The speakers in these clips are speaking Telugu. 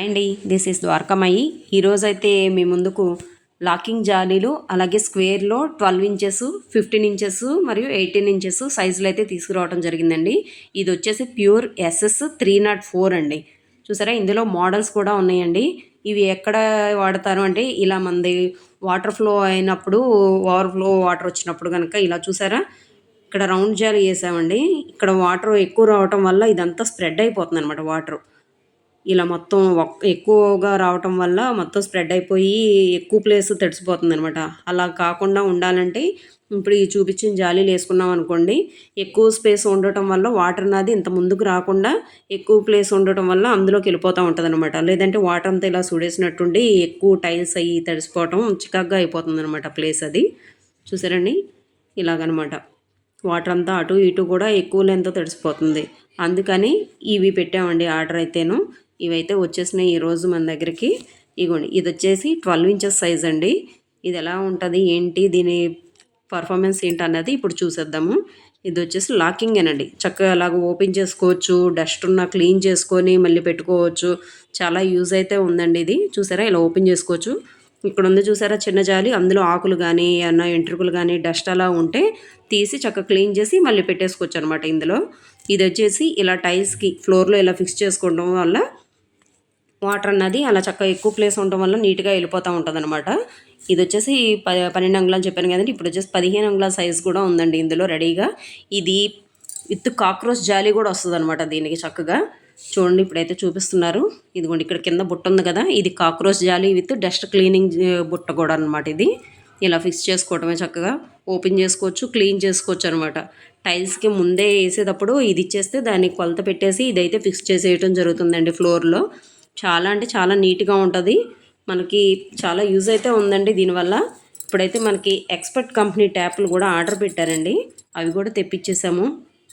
హాయ్ అండి దిస్ ఇస్ ద్వారకమయ్యి ఈరోజైతే మీ ముందుకు లాకింగ్ జాలీలు అలాగే స్క్వేర్లో ట్వెల్వ్ ఇంచెస్ ఫిఫ్టీన్ ఇంచెస్ మరియు ఎయిటీన్ ఇంచెస్ సైజులు అయితే తీసుకురావడం జరిగిందండి. ఇది వచ్చేసి pure SS three nought four అండి. చూసారా? ఇందులో మోడల్స్ కూడా ఉన్నాయండి. ఇవి ఎక్కడ వాడతారు అంటే ఇలా మంది వాటర్ ఫ్లో అయినప్పుడు ఓవర్ ఫ్లో వాటర్ వచ్చినప్పుడు కనుక ఇలా చూసారా? ఇక్కడ రౌండ్ జాలి వేసామండి ఇక్కడ వాటర్ ఎక్కువ రావటం వల్ల ఇదంతా స్ప్రెడ్ అయిపోతుంది అనమాట వాటర్. ఇలా మొత్తం ఒక్- ఎక్కువగా రావటం వల్ల మొత్తం స్ప్రెడ్ అయిపోయి ఎక్కువ ప్లేస్ తడిసిపోతుంది అనమాట అలా కాకుండా ఉండాలంటే ఇప్పుడు ఈ చూపించిన జాలీలు వేసుకున్నాం అనుకోండి ఎక్కువ స్పేస్ ఉండటం వల్ల వాటర్ నాది ఇంత ముందుకు రాకుండా ఎక్కువ ప్లేస్ ఉండటం వల్ల అందులోకి వెళ్ళిపోతూ ఉంటుంది అనమాట లేదంటే వాటర్ అంతా ఇలా సుడేసినట్టుండి ఎక్కువ టైల్స్ అయ్యి తడిసిపోవటం చికాగ్గా అయిపోతుంది అనమాట ప్లేస్ అది. చూసారండి? ఇలాగనమాట. వాటర్ అంతా అటు ఇటు కూడా ఎక్కువ లెంత్ తడిసిపోతుంది. అందుకని ఇవి పెట్టామండి ఆర్డర్ అయితేను. ఇవైతే వచ్చేసినాయి ఈరోజు మన దగ్గరికి. ఇగోండి ఇది వచ్చేసి ట్వెల్వ్ ఇంచెస్ సైజ్ అండి. ఇది ఎలా ఉంటుంది ఏంటి దీని పర్ఫార్మెన్స్ ఏంటి అన్నది ఇప్పుడు చూసేద్దాము. ఇది వచ్చేసి లాకింగ్ అండి చక్కగా అలాగ ఓపెన్ చేసుకోవచ్చు డస్ట్ ఉన్న క్లీన్ చేసుకొని మళ్ళీ పెట్టుకోవచ్చు. చాలా యూజ్ అయితే ఉందండి ఇది. చూసారా ఇలా ఓపెన్ చేసుకోవచ్చు. ఇక్కడ ఉంది చూసారా చిన్న జాలి అందులో ఆకులు కానీ ఏమన్నా ఎంట్రుకలు కానీ డస్ట్ అలా ఉంటే తీసి చక్కగా క్లీన్ చేసి మళ్ళీ పెట్టేసుకోవచ్చు అనమాట ఇందులో. ఇది వచ్చేసి ఇలా టైల్స్కి ఫ్లోర్లో ఇలా ఫిక్స్ చేసుకోవడం వల్ల వాటర్ అన్నది అలా చక్కగా ఎక్కువ ప్లేస్ ఉండటం వల్ల నీట్గా వెళ్ళిపోతూ ఉంటుంది అనమాట ఇది వచ్చేసి ప పన్నెండు అంగుళాలు చెప్పాను కదండి. ఇప్పుడు వచ్చేసి పదిహేను అంగుళాల సైజ్ కూడా ఉందండి ఇందులో రెడీగా ఇది విత్ కాక్రోచ్ జాలి కూడా వస్తుంది అనమాట దీనికి చక్కగా. చూడండి ఇప్పుడైతే చూపిస్తున్నారు. ఇదిగోండి ఇక్కడ కింద బుట్ట ఉంది కదా. ఇది కాక్రోచ్ జాలి విత్ డస్ట్ క్లీనింగ్ బుట్ట కూడా అనమాట ఇది. ఇలా ఫిక్స్ చేసుకోవటమే చక్కగా. ఓపెన్ చేసుకోవచ్చు క్లీన్ చేసుకోవచ్చు అనమాట టైల్స్కి ముందే వేసేటప్పుడు ఇది ఇచ్చేస్తే దానికి కొలత పెట్టేసి ఇదైతే ఫిక్స్ చేసేయటం జరుగుతుందండి ఫ్లోర్లో చాలా అంటే చాలా నీట్గా ఉంటుంది. మనకి చాలా యూజ్ అయితే ఉందండి దీనివల్ల. ఇప్పుడైతే మనకి ఎక్స్పర్ట్ కంపెనీ ట్యాప్లు కూడా ఆర్డర్ పెట్టారండి. అవి కూడా తెప్పించేసాము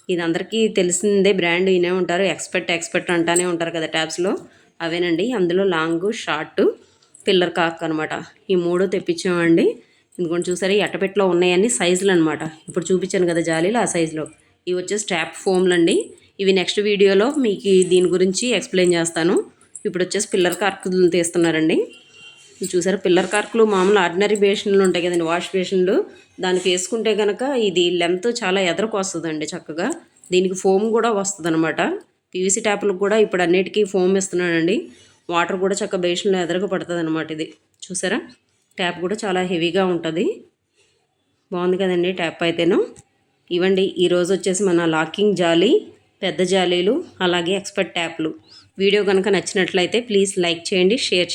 ఇది అందరికీ తెలిసిందే బ్రాండ్ వినే ఉంటారు. ఎక్స్పర్ట్ ఎక్స్పర్ట్ అంటానే ఉంటారు కదా ట్యాప్స్లో. అవేనండి. అందులో లాంగ్ షార్ట్ పిల్లర్ కాక్ అనమాట. ఈ మూడు తెప్పించామండి ఇంకొంచెం చూసారా ఎట్టపెట్టలో అట్టపెట్టలో ఉన్నాయన్నీ సైజులు అనమాట. ఇప్పుడు చూపించాను కదా జాలీలు ఆ సైజులో. ఇవి వచ్చేసి ట్యాప్ ఫోమ్లు అండి ఇవి నెక్స్ట్ వీడియోలో మీకు దీని గురించి ఎక్స్ప్లెయిన్ చేస్తాను. ఇప్పుడు వచ్చేసి పిల్లర్ కార్కులు తీస్తున్నారండి. చూసారు చూసారా? పిల్లర్ కార్కులు మామూలు ఆర్డినరీ బేషన్లు ఉంటాయి కదండి వాష్ బేషన్లు. దానికి వేసుకుంటే కనుక ఇది లెంత్ చాలా ఎదరకు వస్తుందండి చక్కగా. దీనికి ఫోమ్ కూడా వస్తుంది అనమాట పీవీసీ ట్యాప్లకు కూడా ఇప్పుడు అన్నిటికీ ఫోమ్ ఇస్తున్నాడండి వాటర్ కూడా చక్కగా బేషన్లో ఎదరకు పడుతుంది అనమాట ఇది. చూసారా? ట్యాప్ కూడా చాలా హెవీగా ఉంటుంది. బాగుంది కదండి ట్యాప్ అయితేను. ఇవ్వండి ఈరోజు వచ్చేసి మన లాకింగ్ జాలీ. పెద్ద జాలీలు అలాగే ఎక్స్పర్ట్ ట్యాప్లు వీడియో కనుక నచ్చినట్లయితే ప్లీజ్ లైక్ చేయండి షేర్